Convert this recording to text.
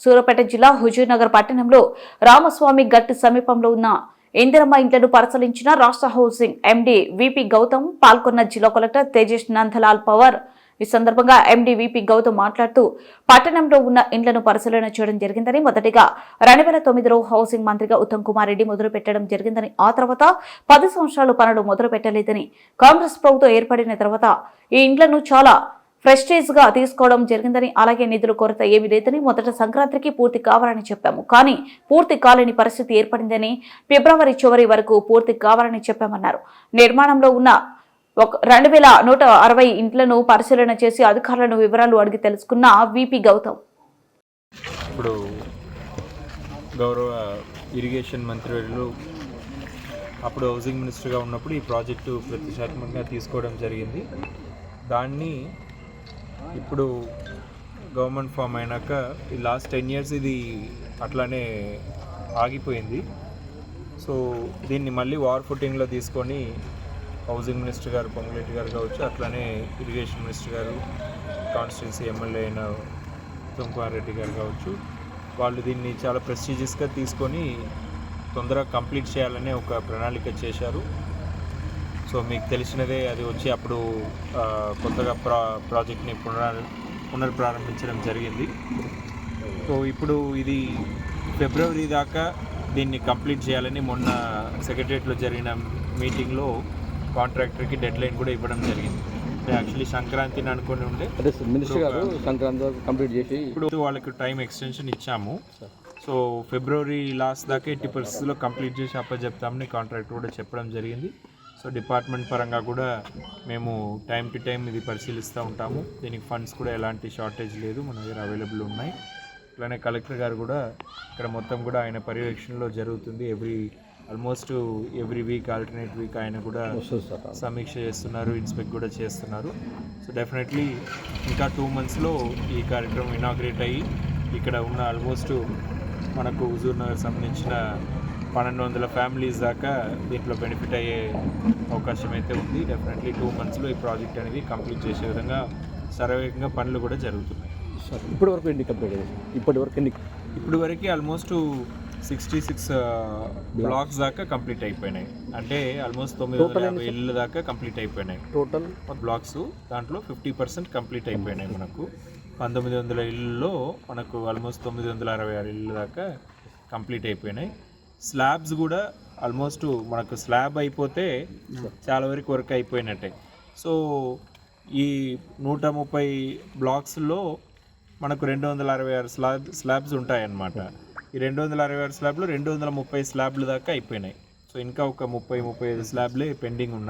సూరపేట జిల్లా హుజూర్నగర్ పట్టణంలో రామస్వామి గట్టు సమీపంలో ఉన్న ఇందిరమ్మ ఇంట్లను పరిశీలించిన రాష్ట్ర హౌసింగ్ ఎండీ విపి గౌతమ్ పాల్గొన్న జిల్లా కలెక్టర్ తేజేష్ నందలాల్ పవర్. ఈ సందర్భంగా ఎండీ విపి గౌతమ్ మాట్లాడుతూ పట్టణంలో ఉన్న ఇండ్లను పరిశీలన చేయడం జరిగిందని మొదటిగా రెండు వేల తొమ్మిదిలో హౌసింగ్ మంత్రిగా ఉత్తమ్ కుమార్ రెడ్డి మొదలు పెట్టడం జరిగిందని ఆ తర్వాత పది సంవత్సరాలు పనులు మొదలు పెట్టలేదని కాంగ్రెస్ ప్రభుత్వం ఏర్పడిన తర్వాత ఈ ఇండ్లను చాలా ప్రెస్టేజ్గా తీసుకోవడం జరిగిందని అలాగే నిధుల కొరత ఏమీ లేదని మొదట సంక్రాంతికి పూర్తి కావాలని చెప్పాము. కానీ పూర్తి కాలేని పరిస్థితి ఏర్పడిందని ఫిబ్రవరి చివరి వరకు పూర్తి కావాలని చెప్పామన్నారు. నిర్మాణంలో ఉన్న ఒక రెండు వేల నూట అరవై ఇంట్లను పరిశీలన చేసి అధికారులను వివరాలు అడిగి తెలుసుకున్న విపి గౌతమ్. ఇప్పుడు గౌరవ ఇరిగేషన్ మంత్రివర్యులు అప్పుడు హౌసింగ్ మినిస్టర్గా ఉన్నప్పుడు ఈ ప్రాజెక్టు ప్రతిష్టాత్మకంగా తీసుకోవడం జరిగింది. దాన్ని ఇప్పుడు గవర్నమెంట్ ఫామ్ అయినాక ఈ లాస్ట్ టెన్ ఇయర్స్ ఇది అట్లానే ఆగిపోయింది. సో దీన్ని మళ్ళీ వార్ ఫుటింగ్లో తీసుకొని హౌసింగ్ మినిస్టర్ గారు పొంగులేటి గారు కావచ్చు అట్లానే ఇరిగేషన్ మినిస్టర్ గారు కాన్స్టిట్యున్సీ ఎమ్మెల్యే అయిన ఉత్తమ్ రెడ్డి గారు కావచ్చు వాళ్ళు దీన్ని చాలా ప్రెస్టీజియస్గా తీసుకొని తొందరగా కంప్లీట్ చేయాలనే ఒక ప్రణాళిక చేశారు. సో మీకు తెలిసినదే అది వచ్చి అప్పుడు కొత్తగా ప్రా ప్రాజెక్ట్ని పునర్ పునర్ప్రారంభించడం జరిగింది. సో ఇప్పుడు ఇది ఫిబ్రవరి దాకా దీన్ని కంప్లీట్ చేయాలని మొన్న సెక్రటరియట్లో జరిగిన మీటింగ్లో కాంట్రాక్టర్కి డెడ్ లైన్ కూడా ఇవ్వడం జరిగింది. యాక్చువల్లీ సంక్రాంతిని అనుకొని ఉండే మినిస్టర్ గారు సంక్రాంతి కంప్లీట్ చేసి ఇప్పుడు వాళ్ళకి టైం ఎక్స్టెన్షన్ ఇచ్చాము. సో ఫిబ్రవరి లాస్ట్ దాకా ఎట్టి పరిస్థితుల్లో కంప్లీట్ చేసి అప్పచెప్తామని కాంట్రాక్ట్ కూడా చెప్పడం జరిగింది. సో డిపార్ట్మెంట్ పరంగా కూడా మేము టైం టు టైం ఇది పరిశీలిస్తూ ఉంటాము. దీనికి ఫండ్స్ కూడా ఎలాంటి షార్టేజ్ లేదు మన దగ్గర అవైలబుల్ ఉన్నాయి. అట్లానే కలెక్టర్ గారు కూడా ఇక్కడ మొత్తం కూడా ఆయన పర్యవేక్షణలో జరుగుతుంది. Every almost every week alternate week ఆయన కూడా సమీక్ష చేస్తున్నారు ఇన్స్పెక్ట్ కూడా చేస్తున్నారు. సో డెఫినెట్లీ ఇంకా టూ మంత్స్లో ఈ కార్యక్రమం ఇనాగ్రేట్ అయ్యి ఇక్కడ ఉన్న ఆల్మోస్ట్ మనకు హుజూర్ నగర్ సంబంధించిన పన్నెండు వందల ఫ్యామిలీస్ దాకా దీంట్లో బెనిఫిట్ అయ్యే అవకాశం అయితే ఉంది. డెఫినెట్లీ టూ మంత్స్లో ఈ ప్రాజెక్ట్ అనేది కంప్లీట్ చేసే విధంగా సర్వేగంగా పనులు కూడా జరుగుతున్నాయి. సార్ ఇప్పటి వరకు ఎన్ని కంప్లీట్ ఇప్పటి వరకు ఎన్ని ఇప్పుడు వరకు ఆల్మోస్ట్ సిక్స్టీ సిక్స్ బ్లాక్స్ దాకా కంప్లీట్ అయిపోయినాయి. అంటే ఆల్మోస్ట్ తొమ్మిది వందల యాభై ఇళ్ళు దాకా కంప్లీట్ అయిపోయినాయి. టోటల్ బ్లాక్స్ దాంట్లో ఫిఫ్టీ పర్సెంట్ కంప్లీట్ అయిపోయినాయి మనకు. పంతొమ్మిది వందల ఇళ్ళలో మనకు ఆల్మోస్ట్ తొమ్మిది వందల అరవై ఆరు ఇళ్ళు దాకా కంప్లీట్ అయిపోయినాయి. స్లాబ్స్ కూడా ఆల్మోస్ట్ మనకు స్లాబ్ అయిపోతే చాలా వరకు వర్క్ అయిపోయినట్టే. సో ఈ నూట ముప్పై బ్లాక్స్లో మనకు రెండు వందల అరవై ఆరు స్లాబ్ స్లాబ్స్ ఉంటాయన్నమాట. ఈ రెండు వందల అరవై ఆరు స్లాబ్లు రెండు వందల ముప్పై స్లాబ్లు దాకా అయిపోయినాయి. సో ఇంకా ఒక ముప్పై ముప్పై ఐదు స్లాబ్లే పెండింగ్ ఉన్నాయి.